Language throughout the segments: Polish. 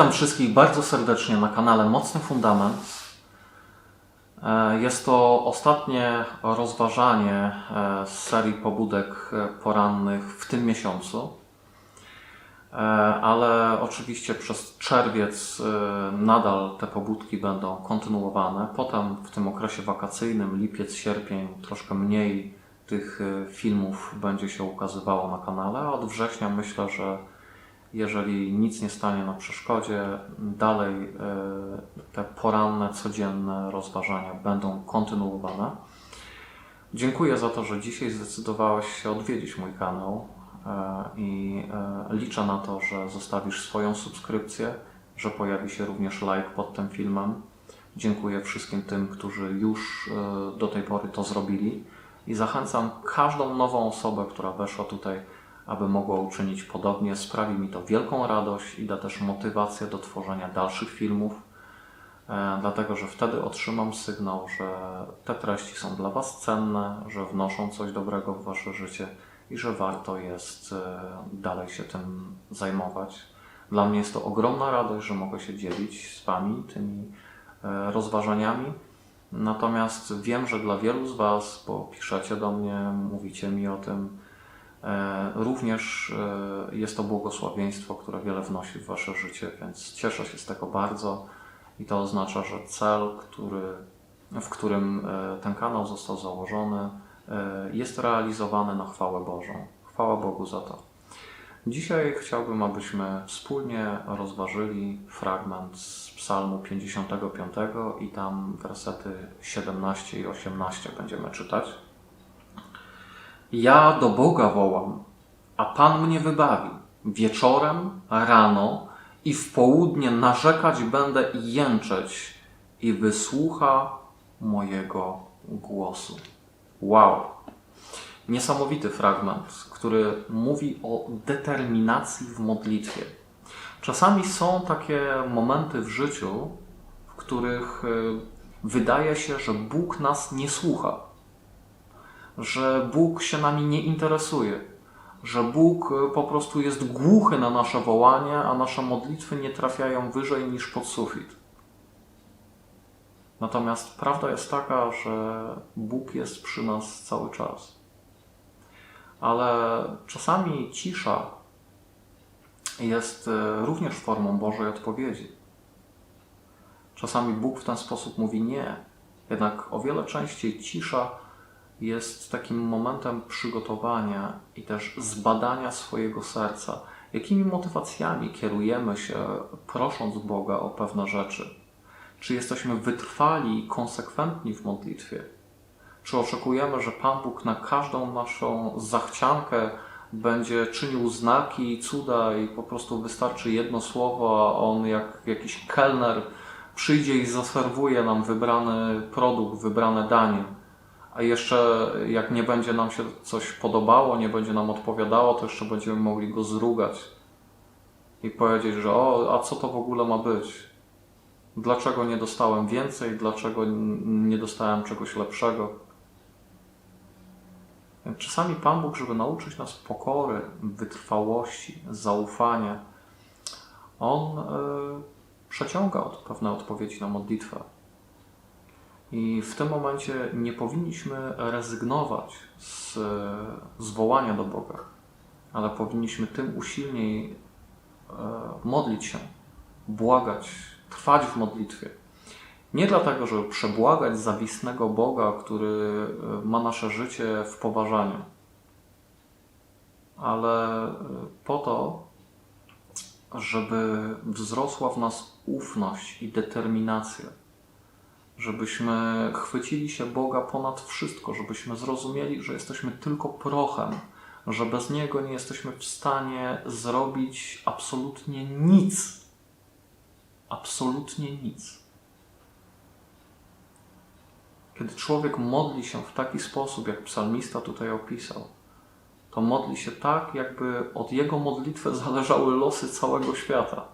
Witam wszystkich bardzo serdecznie na kanale Mocny Fundament. E, Jest to ostatnie rozważanie e, z serii pobudek e, porannych w tym miesiącu. E, Ale oczywiście przez czerwiec e, nadal te pobudki będą kontynuowane. Potem w tym okresie wakacyjnym, lipiec, sierpień, troszkę mniej tych e, filmów będzie się ukazywało na kanale. A od września myślę, że jeżeli nic nie stanie na przeszkodzie, dalej te poranne, codzienne rozważania będą kontynuowane. Dziękuję za to, że dzisiaj zdecydowałeś się odwiedzić mój kanał i e, liczę na to, że zostawisz swoją subskrypcję, że pojawi się również like pod tym filmem. Dziękuję wszystkim tym, którzy już e, do tej pory to zrobili i zachęcam każdą nową osobę, która weszła tutaj, aby mogła uczynić podobnie. Sprawi mi to wielką radość i da też motywację do tworzenia dalszych filmów, e, dlatego że wtedy otrzymam sygnał, że te treści są dla Was cenne, że wnoszą coś dobrego w Wasze życie i że warto jest e, dalej się tym zajmować. Dla mnie jest to ogromna radość, że mogę się dzielić z Wami tymi e, rozważaniami. Natomiast wiem, że dla wielu z Was, bo piszecie do mnie, mówicie mi o tym, E, Również jest to błogosławieństwo, które wiele wnosi w Wasze życie, więc cieszę się z tego bardzo i to oznacza, że cel, który, w którym ten kanał został założony, jest realizowany na chwałę Bożą. Chwała Bogu za to. Dzisiaj chciałbym, abyśmy wspólnie rozważyli fragment z Psalmu 55 i tam wersety 17 i 18 będziemy czytać. Ja do Boga wołam, a Pan mnie wybawi. Wieczorem, rano i w południe narzekać będę i jęczeć i wysłucha mojego głosu. Wow! Niesamowity fragment, który mówi o determinacji w modlitwie. Czasami są takie momenty w życiu, w których y, wydaje się, że Bóg nas nie słucha że Bóg się nami nie interesuje, że Bóg y, po prostu jest głuchy na nasze wołanie, a nasze modlitwy nie trafiają wyżej niż pod sufit. Natomiast prawda jest taka, że Bóg jest przy nas cały czas. Ale czasami cisza jest y, również formą Bożej odpowiedzi. Czasami Bóg w ten sposób mówi nie, jednak o wiele częściej cisza jest takim momentem przygotowania i też zbadania swojego serca. Jakimi motywacjami kierujemy się, prosząc Boga o pewne rzeczy? Czy jesteśmy wytrwali i konsekwentni w modlitwie? Czy oczekujemy, że Pan Bóg na każdą naszą zachciankę będzie czynił znaki i cuda i po prostu wystarczy jedno słowo, a On jak jakiś kelner przyjdzie i zaserwuje nam wybrany produkt, wybrane danie? A jeszcze jak nie będzie nam się coś podobało, nie będzie nam odpowiadało, to jeszcze będziemy mogli go zrugać i powiedzieć, że o, a co to w ogóle ma być? Dlaczego nie dostałem więcej? Dlaczego nie dostałem czegoś lepszego? Czasami Pan Bóg, żeby nauczyć nas pokory, wytrwałości, zaufania, On y, przeciąga od, pewne odpowiedzi na modlitwę. I w tym momencie nie powinniśmy rezygnować z zwołania do Boga, ale powinniśmy tym usilniej e, modlić się, błagać, trwać w modlitwie. Nie dlatego, żeby przebłagać zawistnego Boga, który e, ma nasze życie w poważaniu, ale e, po to, żeby wzrosła w nas ufność i determinacja żebyśmy chwycili się Boga ponad wszystko, żebyśmy zrozumieli, że jesteśmy tylko prochem, że bez Niego nie jesteśmy w stanie zrobić absolutnie nic. Absolutnie nic. Kiedy człowiek modli się w taki sposób, jak psalmista tutaj opisał, to modli się tak, jakby od jego modlitwy zależały losy całego świata.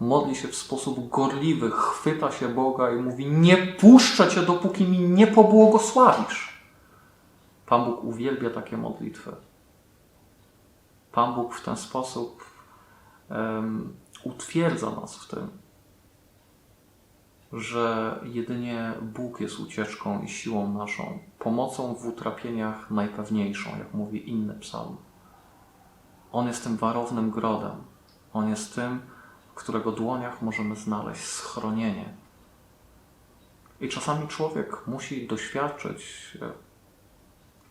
modli się w sposób gorliwy, chwyta się Boga i mówi: Nie puszczę cię, dopóki mi nie pobłogosławisz. Pan Bóg uwielbia takie modlitwy. Pan Bóg w ten sposób um, utwierdza nas w tym, że jedynie Bóg jest ucieczką i siłą naszą, pomocą w utrapieniach najpewniejszą, jak mówi inny psalm. On jest tym warownym grodem. On jest tym, w którego dłoniach możemy znaleźć schronienie. I czasami człowiek musi doświadczyć e,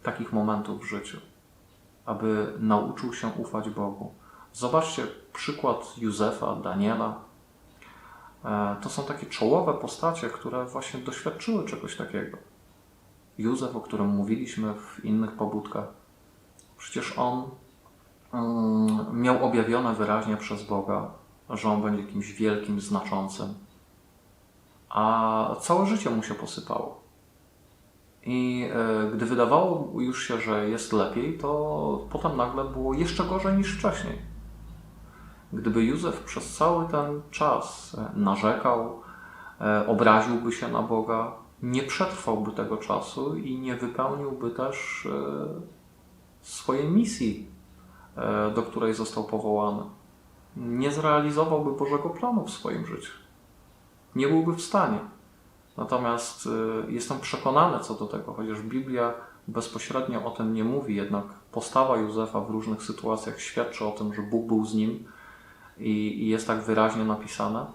takich momentów w życiu, aby nauczył się ufać Bogu. Zobaczcie przykład Józefa, Daniela. E, To są takie czołowe postacie, które właśnie doświadczyły czegoś takiego. Józef, o którym mówiliśmy w innych pobudkach, przecież on mm, miał objawione wyraźnie przez Boga, że on będzie kimś wielkim, znaczącym, a całe życie mu się posypało. I e, gdy wydawało już się, że jest lepiej, to potem nagle było jeszcze gorzej niż wcześniej. Gdyby Józef przez cały ten czas e, narzekał, e, obraziłby się na Boga, nie przetrwałby tego czasu i nie wypełniłby też e, swojej misji, do której został powołany. Nie zrealizowałby Bożego planu w swoim życiu. Nie byłby w stanie. Natomiast jestem przekonany co do tego, chociaż Biblia bezpośrednio o tym nie mówi, jednak postawa Józefa w różnych sytuacjach świadczy o tym, że Bóg był z nim i, i jest tak wyraźnie napisane.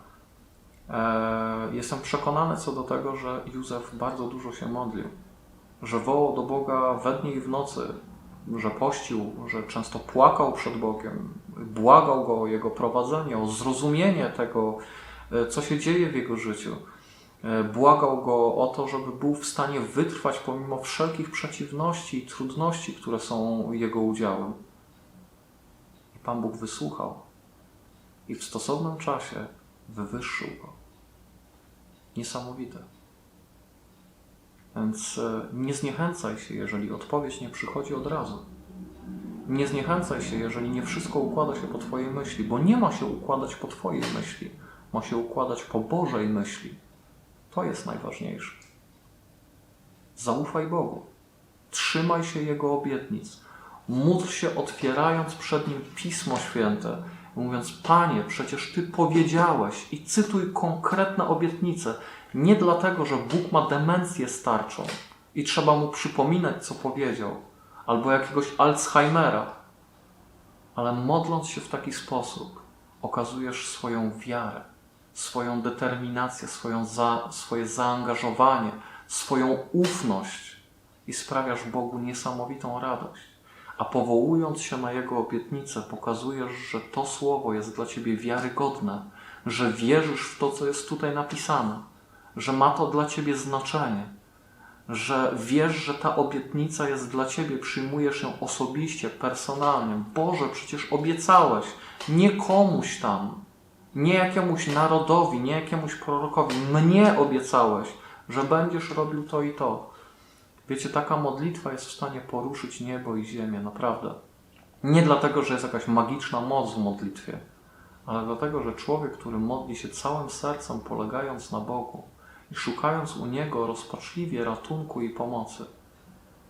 E, jestem przekonany co do tego, że Józef bardzo dużo się modlił, że wołał do Boga we dnie i w nocy, że pościł, że często płakał przed Bogiem, błagał go o jego prowadzenie, o zrozumienie tego, e, co się dzieje w jego życiu. E, Błagał go o to, żeby był w stanie wytrwać pomimo wszelkich przeciwności i trudności, które są jego udziałem. I Pan Bóg wysłuchał i w stosownym czasie wywyższył go. Niesamowite. Więc e, nie zniechęcaj się, jeżeli odpowiedź nie przychodzi od razu. Nie zniechęcaj się, jeżeli nie wszystko układa się po Twojej myśli, bo nie ma się układać po Twojej myśli, ma się układać po Bożej myśli. To jest najważniejsze. Zaufaj Bogu. Trzymaj się Jego obietnic. Módl się otwierając przed Nim Pismo Święte, mówiąc: Panie, przecież Ty powiedziałeś i cytuj konkretne obietnice. Nie dlatego, że Bóg ma demencję starczą i trzeba mu przypominać, co powiedział, albo jakiegoś Alzheimera, ale modląc się w taki sposób, okazujesz swoją wiarę swoją determinację, swoją za, swoje zaangażowanie, swoją ufność i sprawiasz Bogu niesamowitą radość. A powołując się na Jego obietnicę, pokazujesz, że to słowo jest dla Ciebie wiarygodne, że wierzysz w to, co jest tutaj napisane, że ma to dla Ciebie znaczenie, że wiesz, że ta obietnica jest dla Ciebie, przyjmujesz ją osobiście, personalnie. Boże, przecież obiecałeś, nie komuś tam, nie jakiemuś narodowi, nie jakiemuś prorokowi. Mnie obiecałeś, że będziesz robił to i to. Wiecie, taka modlitwa jest w stanie poruszyć niebo i ziemię, naprawdę. Nie dlatego, że jest jakaś magiczna moc w modlitwie, ale dlatego, że człowiek, który modli się całym sercem, polegając na Bogu i szukając u Niego rozpaczliwie ratunku i pomocy,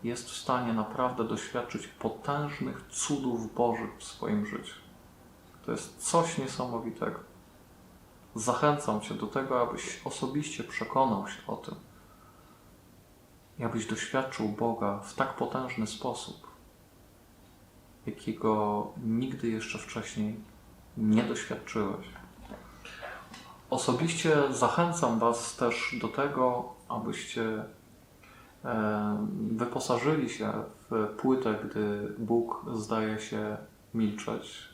jest w stanie naprawdę doświadczyć potężnych cudów Bożych w swoim życiu. To jest coś niesamowitego. Zachęcam Cię do tego, abyś osobiście przekonał się o tym abyś doświadczył Boga w tak potężny sposób, jakiego nigdy jeszcze wcześniej nie doświadczyłeś. Osobiście zachęcam Was też do tego, abyście e, wyposażyli się w płytę, gdy Bóg zdaje się milczeć.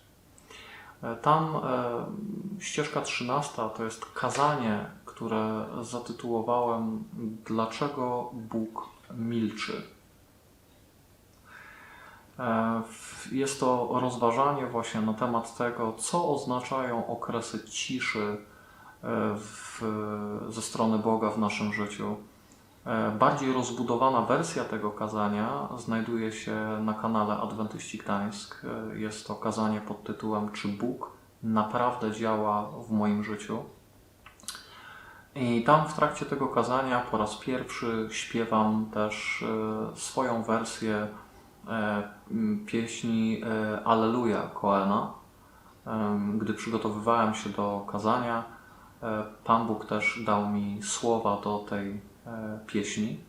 E, Tam e, ścieżka 13 to jest kazanie, które zatytułowałem Dlaczego Bóg milczy? E, Jest to rozważanie właśnie na temat tego, co oznaczają okresy ciszy e, w, ze strony Boga w naszym życiu. E, Bardziej rozbudowana wersja tego kazania znajduje się na kanale Adwentyści Gdańsk. Jest to kazanie pod tytułem Czy Bóg naprawdę działa w moim życiu. I tam w trakcie tego kazania po raz pierwszy śpiewam też e, swoją wersję e, pieśni e, Alleluja Koena. Gdy przygotowywałem się do kazania, Pan Bóg też dał mi słowa do tej pieśni,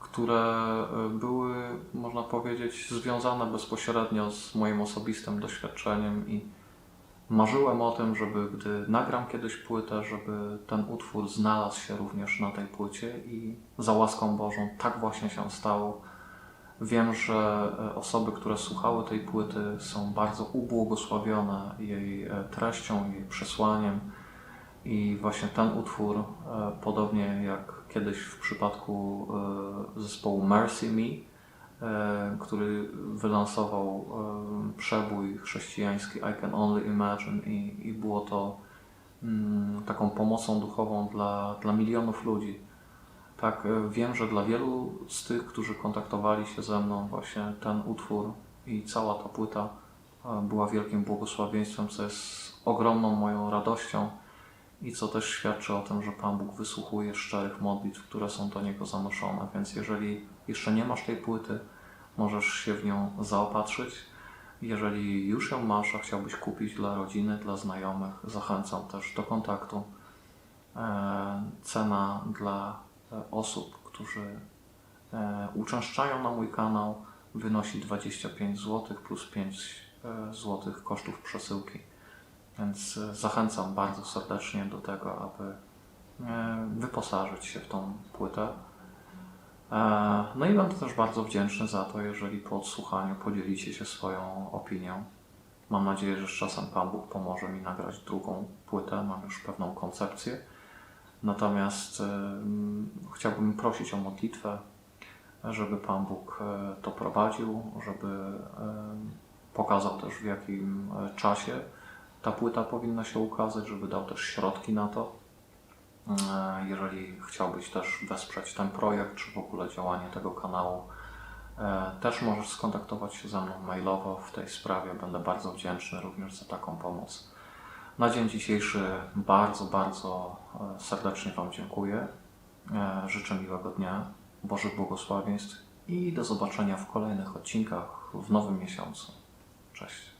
które były, można powiedzieć, związane bezpośrednio z moim osobistym doświadczeniem i marzyłem o tym, żeby gdy nagram kiedyś płytę, żeby ten utwór znalazł się również na tej płycie i za łaską Bożą tak właśnie się stało. Wiem, że e, osoby, które słuchały tej płyty są bardzo ubłogosławione jej e, treścią, jej przesłaniem i właśnie ten utwór, e, podobnie jak kiedyś w przypadku zespołu Mercy Me, który wylansował e, przebój chrześcijański I Can Only Imagine i, i było to mm, taką pomocą duchową dla, dla milionów ludzi. Tak, e, wiem, że dla wielu z tych, którzy kontaktowali się ze mną, właśnie ten utwór i cała ta płyta e, była wielkim błogosławieństwem, co jest ogromną moją radością i co też świadczy o tym, że Pan Bóg wysłuchuje szczerych modlitw, które są do Niego zanoszone. Więc jeżeli jeszcze nie masz tej płyty, możesz się w nią zaopatrzyć. Jeżeli już ją masz, a chciałbyś kupić dla rodziny, dla znajomych, zachęcam też do kontaktu. E, Cena dla e, osób, którzy e, uczęszczają na mój kanał, wynosi 25 zł plus 5 zł kosztów przesyłki. Więc e, zachęcam bardzo serdecznie do tego, aby e, wyposażyć się w tą płytę. E, No i będę też bardzo wdzięczny za to, jeżeli po odsłuchaniu podzielicie się swoją opinią. Mam nadzieję, że z czasem Pan Bóg pomoże mi nagrać drugą płytę. Mam już pewną koncepcję. Natomiast mm, chciałbym prosić o modlitwę, żeby Pan Bóg to prowadził, żeby pokazał też w jakim czasie ta płyta powinna się ukazać, żeby dał też środki na to. E, Jeżeli chciałbyś też wesprzeć ten projekt, czy w ogóle działanie tego kanału, e, też możesz skontaktować się ze mną mailowo w tej sprawie. Będę bardzo wdzięczny również za taką pomoc. Na dzień dzisiejszy bardzo, bardzo e, serdecznie Wam dziękuję. Życzę miłego dnia, Bożych błogosławieństw i do zobaczenia w kolejnych odcinkach w nowym miesiącu. Cześć.